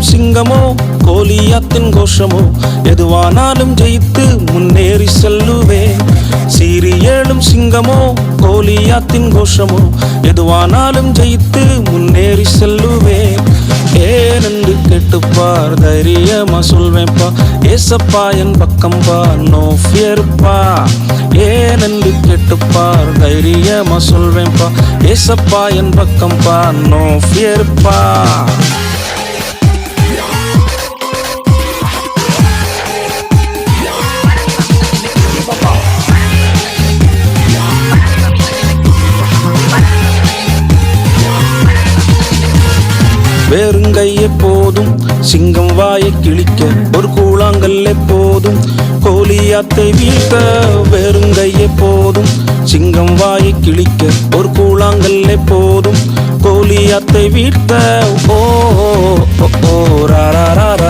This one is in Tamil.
ஏழும் சிங்கமோ கோலியாத்தின் கோஷமோ எதுவானாலும் ஜெயித்து முன்னேறி செல்லுவேன் சீறி ஏழும் சிங்கமோ கோலியாத்தின் கோஷமோ எதுவானாலும் ஜெயித்து முன்னேறி செல்லுவேன் ஏனென்று கேட்டுப்பார் தைரியமா சொல்வேன்பா ஏசப்பா என் பக்கம்பா நோ ஃபியர்ப்பா ஏனென்று கேட்டுப்பார் தைரியமா சொல்வேன்பா ஏசப்பா என் பக்கம்பா நோ ஃபியர்ப்பா வேறுங்கையே போதும் சிங்கம் வாயை கிழிக்க ஒரு கூழாங்கல்லே போதும் கோலியாத்தை வீழ்த்த வேறுங்கையே போதும் சிங்கம் வாயை கிழிக்க ஒரு கூழாங்கல்லே போதும் கோலியாத்தை வீழ்த்த. ஓ ஓ, ஓ, ரா ரா ரா.